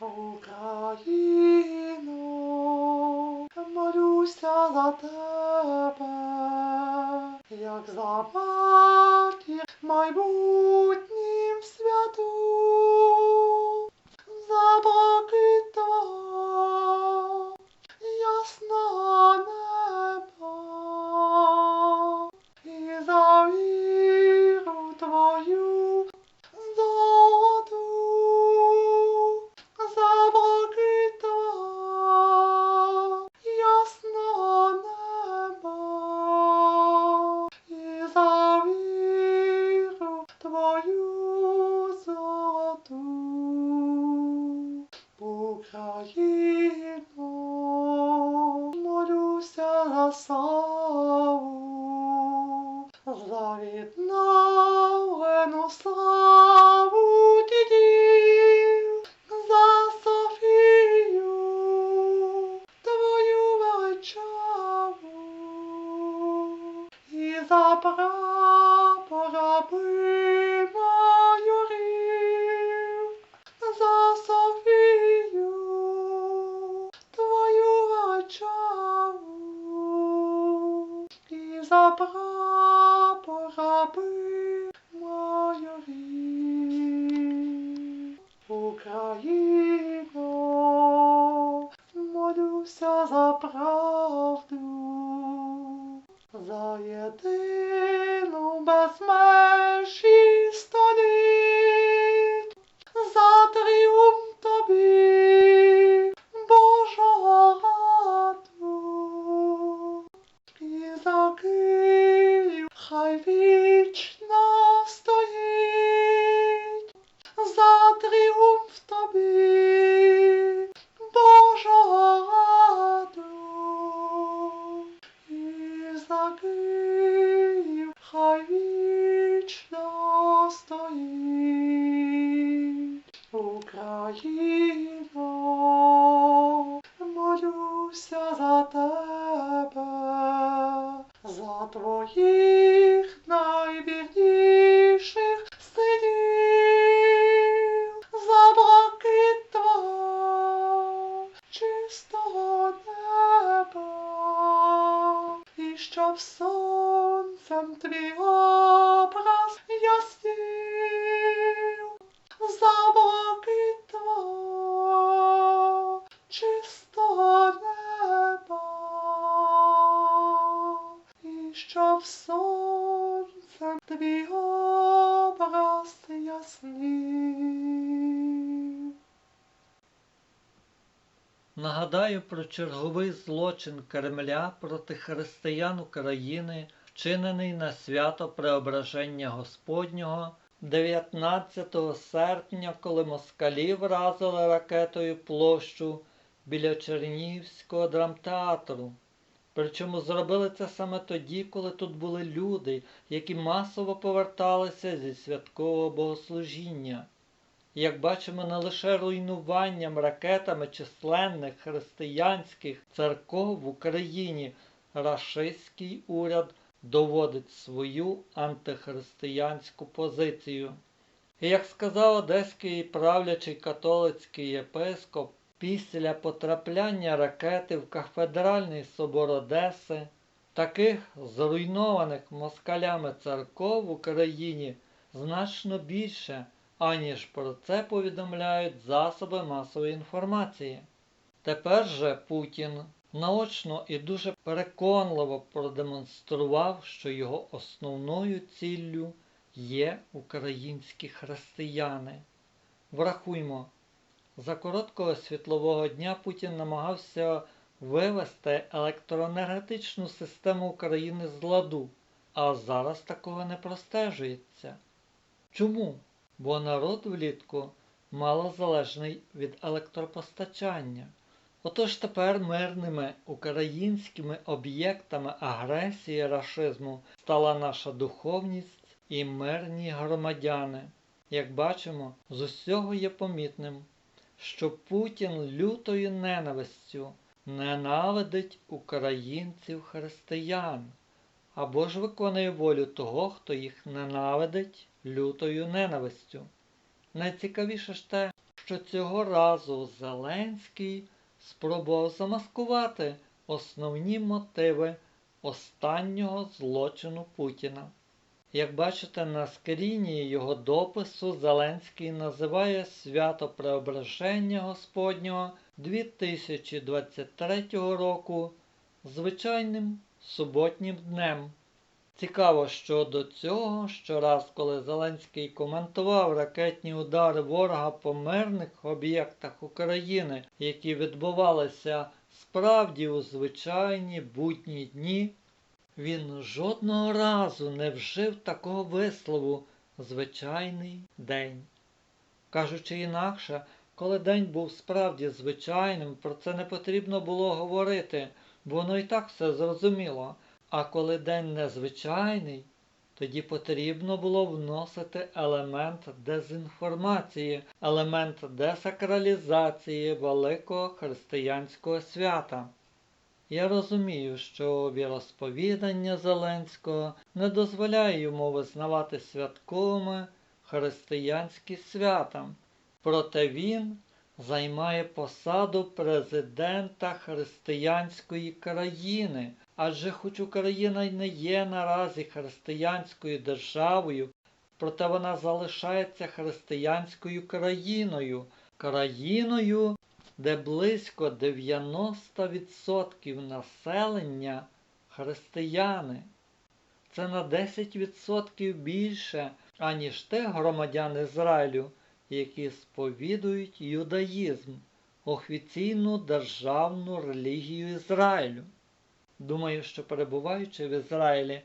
Україно, молюся за тебе, як за матір майбутнім Україно, молюся за Україно, твоїх образ. Нагадаю про черговий злочин Кремля проти християн України, вчинений на свято Преображення Господнього 19 серпня, коли москалі вразили ракетою площу біля Чернігівського драмтеатру. Причому зробили це саме тоді, коли тут були люди, які масово поверталися зі святкового богослужіння. Як бачимо, не лише руйнуванням ракетами численних християнських церков в Україні рашистський уряд доводить свою антихристиянську позицію. І як сказав одеський правлячий католицький єпископ, після потрапляння ракети в кафедральний собор Одеси, таких зруйнованих москалями церков в Україні значно більше, аніж про це повідомляють засоби масової інформації. Тепер же Путін наочно і дуже переконливо продемонстрував, що його основною ціллю є українські християни. Врахуймо, за короткого світлового дня Путін намагався вивести електроенергетичну систему України з ладу, а зараз такого не простежується. Чому? Бо народ влітку мало залежний від електропостачання. Отож тепер мирними українськими об'єктами агресії рашизму стала наша духовність і мирні громадяни. Як бачимо, з усього є помітним, що Путін лютою ненавистю ненавидить українців християн, або ж виконує волю того, хто їх ненавидить лютою ненавистю. Найцікавіше ж те, що цього разу Зеленський спробував замаскувати основні мотиви останнього злочину Путіна. Як бачите, на скріні його допису Зеленський називає свято Преображення Господнього 2023 року звичайним суботнім днем. Цікаво, що до цього щораз, коли Зеленський коментував ракетні удари ворога по мирних об'єктах України, які відбувалися справді у звичайні будні дні, він жодного разу не вжив такого вислову звичайний день. Кажучи інакше, коли день був справді звичайним, про це не потрібно було говорити, бо воно і так все зрозуміло. А коли день незвичайний, тоді потрібно було вносити елемент дезінформації, елемент десакралізації великого християнського свята. Я розумію, що віросповідання Зеленського не дозволяє йому визнавати святковими християнські свята, проте він займає посаду президента християнської країни, адже хоч Україна й не є наразі християнською державою, проте вона залишається християнською країною, країною, де близько 90% населення християни. Це на 10% більше, аніж тих громадян Ізраїлю, які сповідують юдаїзм, офіційну державну релігію Ізраїлю. Думаю, що перебуваючи в Ізраїлі,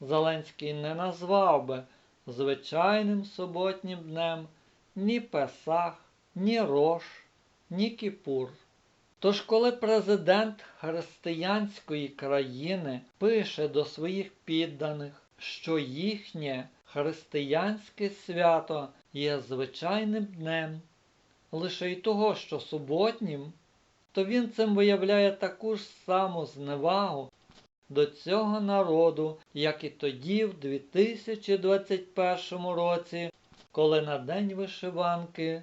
Зеленський не назвав би звичайним суботнім днем ні Песах, ні Рош, ні Кіпур. Тож, коли президент християнської країни пише до своїх підданих, що їхнє християнське свято є звичайним днем, лише й того, що суботнім, то він цим виявляє таку ж саму зневагу до цього народу, як і тоді, в 2021 році, коли на День вишиванки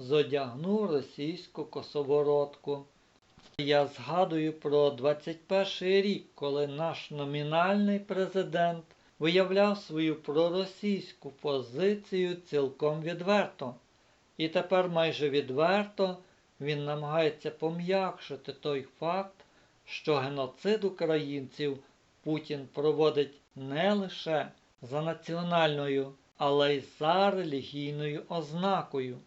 зодягнув російську косоворотку. Я згадую про 21 рік, коли наш номінальний президент виявляв свою проросійську позицію цілком відверто. І тепер майже відверто він намагається пом'якшити той факт, що геноцид українців Путін проводить не лише за національною, але й за релігійною ознакою.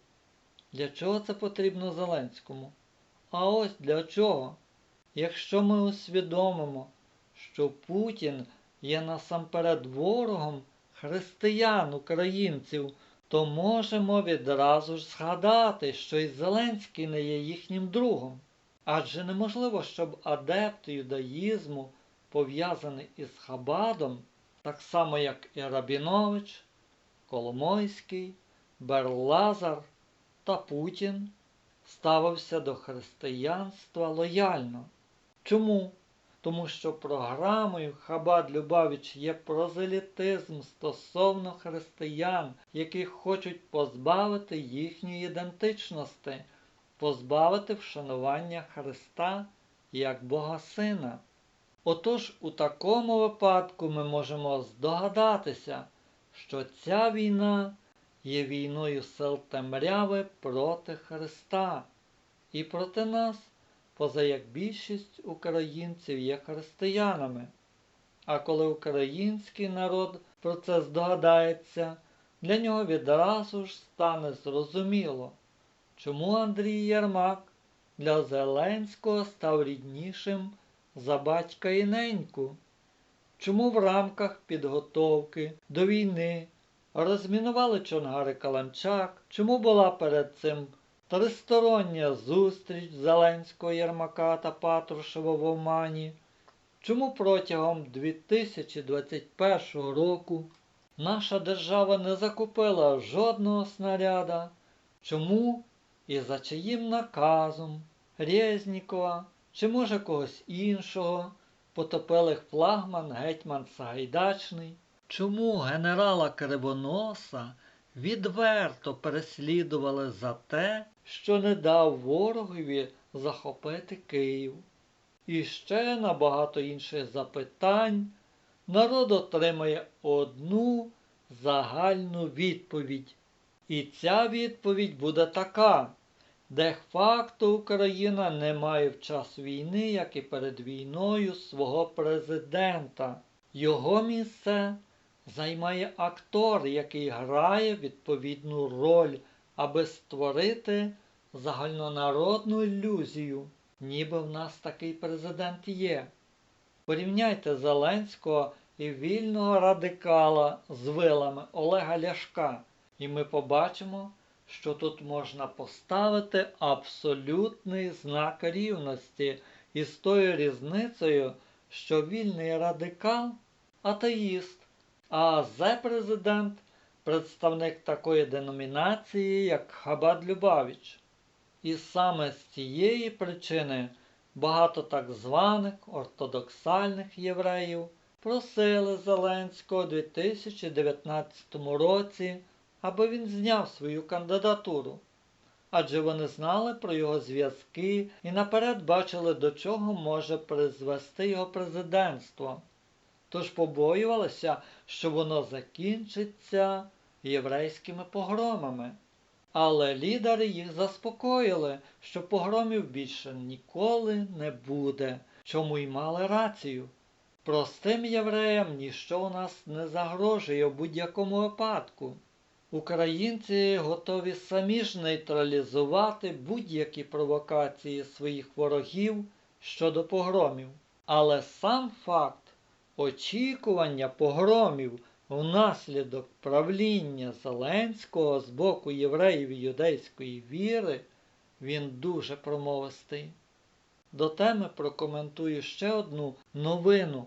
Для чого це потрібно Зеленському? А ось для чого? Якщо ми усвідомимо, що Путін є насамперед ворогом християн українців, то можемо відразу ж згадати, що і Зеленський не є їхнім другом. Адже неможливо, щоб адепт юдаїзму, пов'язаний із Хабадом, так само як і Рабінович, Коломойський, Берлазар та Путін, ставився до християнства лояльно. Чому? Тому що програмою Хабад Любавич є прозелітизм стосовно християн, які хочуть позбавити їхньої ідентичності, позбавити вшанування Христа як Бога Сина. Отож, у такому випадку ми можемо здогадатися, що ця війна є війною сил темряви проти Христа і проти нас, поза як більшість українців є християнами. А коли український народ про це здогадається, для нього відразу ж стане зрозуміло, чому Андрій Єрмак для Зеленського став ріднішим за батька і неньку, чому в рамках підготовки до війни розмінували Чонгари Каланчак, чому була перед цим тристороння зустріч Зеленського Єрмака та Патрушева в Омані, чому протягом 2021 року наша держава не закупила жодного снаряда, чому і за чиїм наказом Резнікова чи може когось іншого потопили флагман гетьман Сагайдачний, чому генерала Кривоноса відверто переслідували за те, що не дав ворогові захопити Київ. І ще на багато інших запитань народ отримає одну загальну відповідь. І ця відповідь буде така. Де-факто Україна не має в час війни, як і перед війною, свого президента. Його місце займає актор, який грає відповідну роль, аби створити загальнонародну ілюзію, ніби в нас такий президент є. Порівняйте Зеленського і вільного радикала з вилами Олега Ляшка, і ми побачимо, що тут можна поставити абсолютний знак рівності із тою різницею, що вільний радикал атеїст, а зе-президент представник такої деномінації, як Хабад Любавіч. І саме з цієї причини багато так званих ортодоксальних євреїв просили Зеленського у 2019 році, аби він зняв свою кандидатуру. Адже вони знали про його зв'язки і наперед бачили, до чого може призвести його президентство. Тож побоювалися, що воно закінчиться єврейськими погромами. Але лідери їх заспокоїли, що погромів більше ніколи не буде, чому й мали рацію. Простим євреям ніщо у нас не загрожує в будь-якому випадку. Українці готові самі ж нейтралізувати будь-які провокації своїх ворогів щодо погромів. Але сам факт очікування погромів внаслідок правління Зеленського з боку євреїв юдейської віри, він дуже промовистий. До теми прокоментую ще одну новину.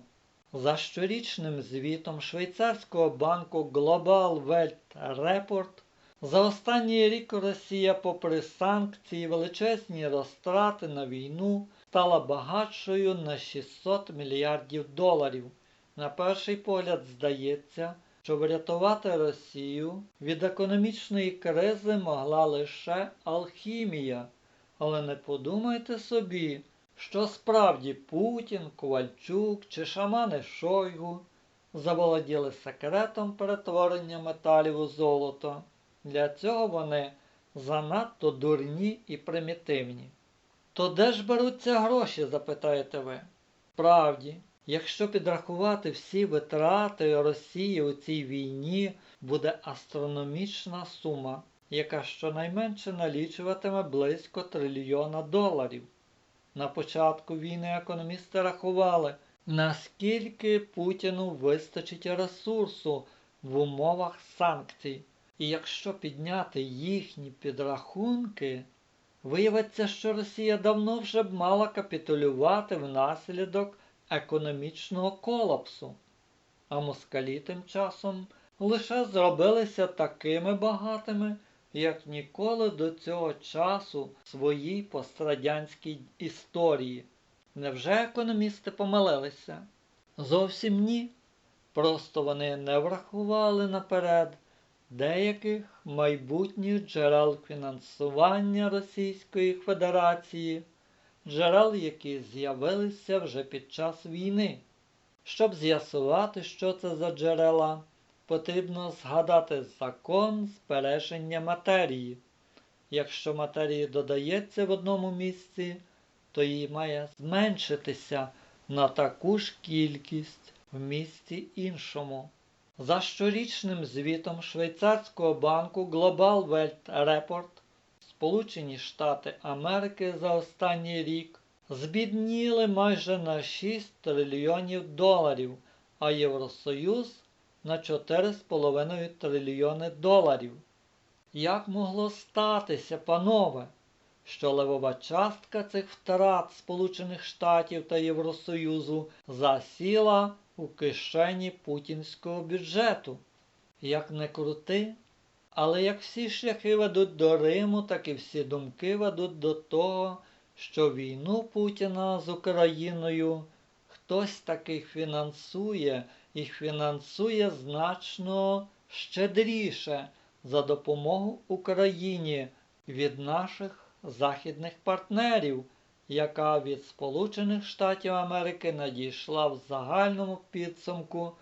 За щорічним звітом швейцарського банку Global Wealth Report за останній рік Росія, попри санкції, величезні розтрати на війну, стала багатшою на 600 мільярдів доларів. На перший погляд здається, що врятувати Росію від економічної кризи могла лише алхімія. Але не подумайте собі, що справді Путін, Ковальчук чи шамани Шойгу заволоділи секретом перетворення металів у золото. Для цього вони занадто дурні і примітивні. То де ж беруться гроші, запитаєте ви? Справді, якщо підрахувати всі витрати Росії у цій війні, буде астрономічна сума, яка щонайменше налічуватиме близько трильйона доларів. На початку війни економісти рахували, наскільки Путіну вистачить ресурсу в умовах санкцій. І якщо підняти їхні підрахунки, виявиться, що Росія давно вже б мала капітулювати внаслідок економічного колапсу. А москалі тим часом лише зробилися такими багатими, як ніколи до цього часу в своїй пострадянській історії. Невже економісти помилилися? Зовсім ні. Просто вони не врахували наперед деяких майбутніх джерел фінансування Російської Федерації, джерел, які з'явилися вже під час війни. Щоб з'ясувати, що це за джерела, потрібно згадати закон збереження матерії. Якщо матерії додається в одному місці, то її має зменшитися на таку ж кількість в місці іншому. За щорічним звітом швейцарського банку Global Wealth Report Сполучені Штати Америки за останній рік збідніли майже на 6 трильйонів доларів, а Євросоюз на 4,5 трильйони доларів. Як могло статися, панове, що левова частка цих втрат Сполучених Штатів та Євросоюзу засіла у кишені путінського бюджету? Як не крути, але як всі шляхи ведуть до Риму, так і всі думки ведуть до того, що війну Путіна з Україною хтось таки фінансує і фінансує значно щедріше за допомогу Україні, від наших західних партнерів, яка від Сполучених Штатів Америки надійшла в загальному підсумку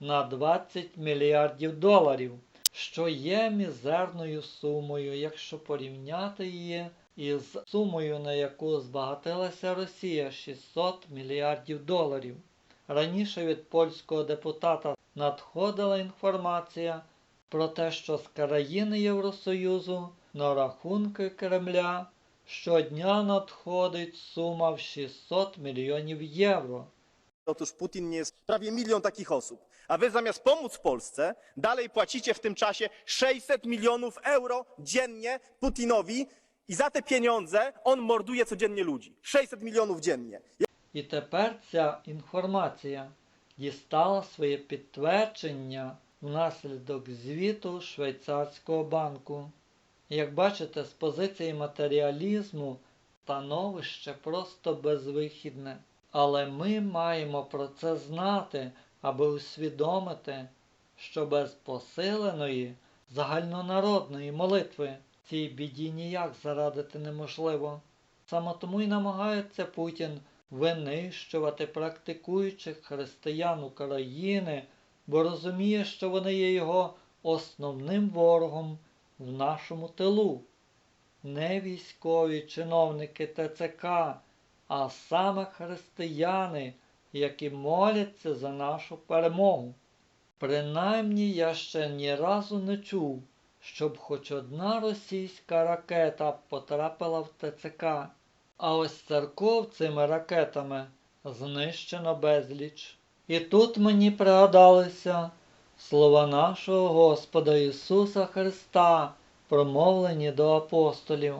на 20 мільярдів доларів, що є мізерною сумою, якщо порівняти її із сумою, на яку збагатилася Росія 600 мільярдів доларів. Раніше від польського депутата надходила інформація про те, що з країни Євросоюзу на рахунки Кремля щодня надходить сума в 600 мільйонів євро. Otóż Putin nie jest prawie milion takich. A wy zamiast pomóc Polsce, dalej płacicie w tym czasie 600 milionów euro dziennie Putinowi i za te pieniądze on morduje codziennie ludzi. 600 milionów dziennie. І тепер ця інформація дістала своє підтвердження внаслідок звіту швейцарського банку. Як бачите, з позиції матеріалізму становище просто безвихідне. Але ми маємо про це знати, аби усвідомити, що без посиленої загальнонародної молитви цій біді ніяк зарадити неможливо. Саме тому й намагається Путін винищувати практикуючих християн України, бо розуміє, що вони є його основним ворогом в нашому тилу. Не військові чиновники ТЦК, а саме християни, які моляться за нашу перемогу. Принаймні я ще ні разу не чув, щоб хоч одна російська ракета потрапила в ТЦК. А ось церков цими ракетами знищено безліч. І тут мені пригадалися слова нашого Господа Ісуса Христа, промовлені до апостолів.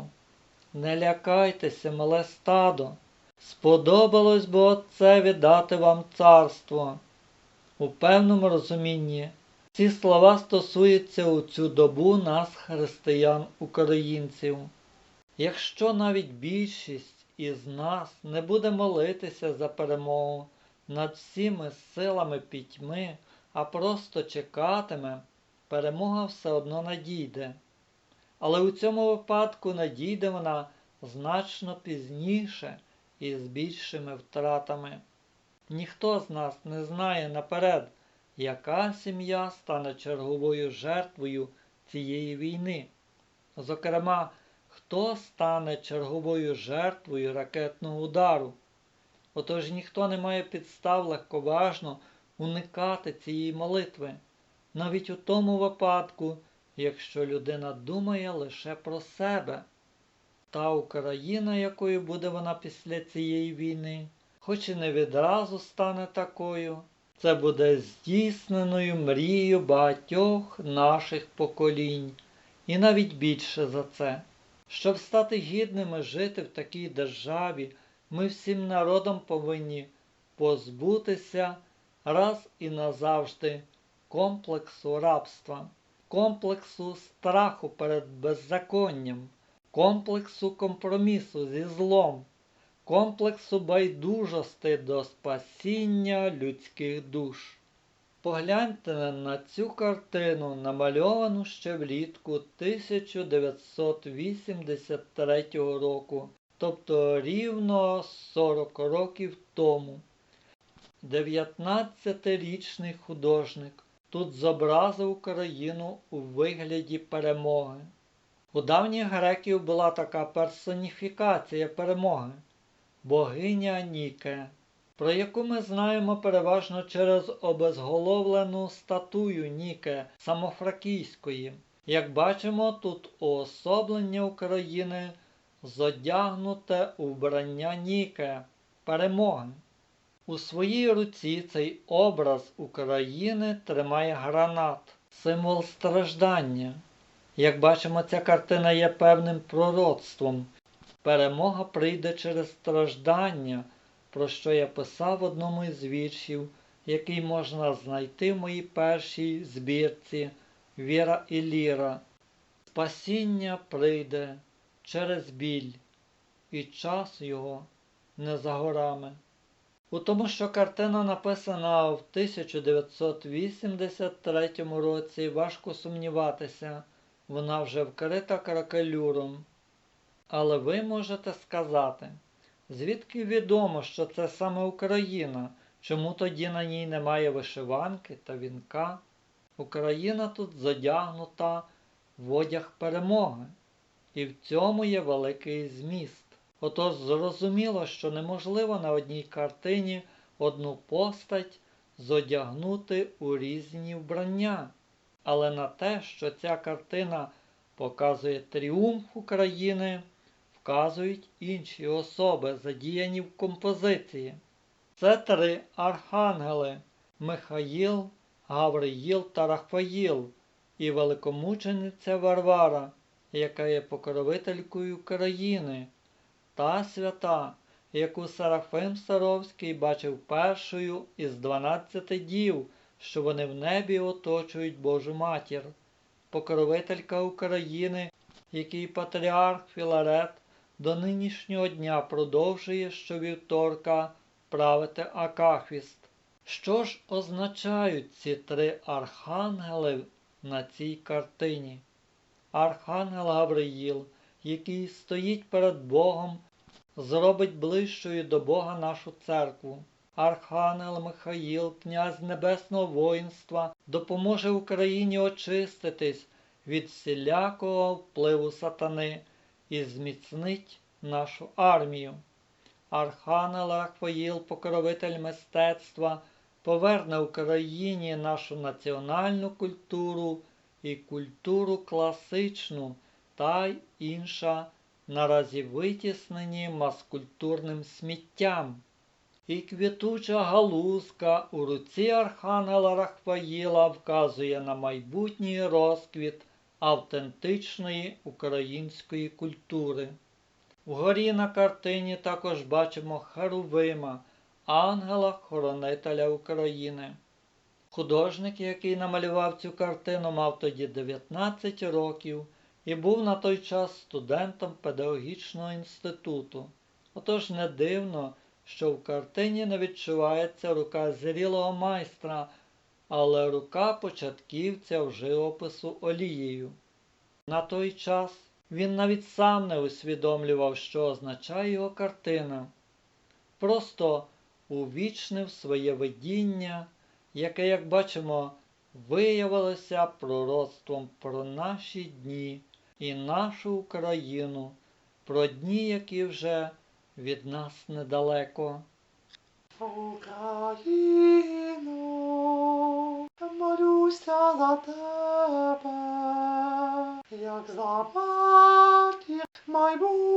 Не лякайтеся, мале стадо, сподобалось би Отцеві дати вам царство. У певному розумінні ці слова стосуються у цю добу нас, християн-українців. Якщо навіть більшість із нас не буде молитися за перемогу над всіми силами пітьми, а просто чекатиме, перемога все одно надійде. Але у цьому випадку надійде вона значно пізніше і з більшими втратами. Ніхто з нас не знає наперед, яка сім'я стане черговою жертвою цієї війни. Зокрема, хто стане черговою жертвою ракетного удару. Отож ніхто не має підстав легковажно уникати цієї молитви, навіть у тому випадку, якщо людина думає лише про себе. Та Україна, якою буде вона після цієї війни, хоч і не відразу стане такою, це буде здійсненою мрією багатьох наших поколінь, і навіть більше за це. Щоб стати гідними жити в такій державі, ми всім народом повинні позбутися раз і назавжди комплексу рабства, комплексу страху перед беззаконням, комплексу компромісу зі злом, комплексу байдужості до спасіння людських душ. Погляньте на цю картину, намальовану ще влітку 1983 року, тобто рівно 40 років тому. 19-річний художник тут зобразив Україну у вигляді перемоги. У давніх греків була така персоніфікація перемоги богиня Ніке про яку ми знаємо переважно через обезголовлену статую Ніке Самофракійської. Як бачимо, тут уособлення України зодягнуте у вбрання Ніке перемоги. У своїй руці цей образ України тримає гранат, символ страждання. Як бачимо, ця картина є певним пророцтвом. Перемога прийде через страждання про що я писав в одному із віршів, який можна знайти в моїй першій збірці Віра і Ліра. Спасіння прийде через біль, і час його не за горами. У тому, що картина написана в 1983 році, важко сумніватися, вона вже вкрита кракелюром. Але ви можете сказати, звідки відомо, що це саме Україна? Чому тоді на ній немає вишиванки та вінка? Україна тут зодягнута в одяг перемоги, і в цьому є великий зміст. Отож зрозуміло, що неможливо на одній картині одну постать зодягнути у різні вбрання, але на те, що ця картина показує тріумф України, вказують інші особи, задіяні в композиції. Це три архангели Михаїл, Гавриїл та Рафаїл і великомучениця Варвара, яка є покровителькою країни, та свята, яку Серафим Саровський бачив першою із дванадцяти дів, що вони в небі оточують Божу матір, покровителька України, який патріарх Філарет до нинішнього дня продовжує щовівторка правити Акафіст. Що ж означають ці три архангели на цій картині? Архангел Гавриїл, який стоїть перед Богом, зробить ближчою до Бога нашу церкву. Архангел Михаїл, князь небесного воїнства, допоможе Україні очиститись від всілякого впливу сатани і зміцнить нашу армію. Архангел Рафаїл, покровитель мистецтва, поверне Україні нашу національну культуру і культуру класичну та й інша, наразі витіснені маскультурним сміттям. І квітуча галузка у руці Архангела Рафаїла вказує на майбутній розквіт автентичної української культури. Вгорі на картині також бачимо Херувима, ангела-хоронителя України. Художник, який намалював цю картину, мав тоді 19 років і був на той час студентом педагогічного інституту. Отож не дивно, що в картині не відчувається рука зрілого майстра, але рука початківця в живопису олією. На той час він навіть сам не усвідомлював, що означає його картина. Просто увічнив своє видіння, яке, як бачимо, виявилося пророцтвом про наші дні і нашу Україну, про дні, які вже від нас недалеко. Україно, молюся за тебе, як за матір майбутнє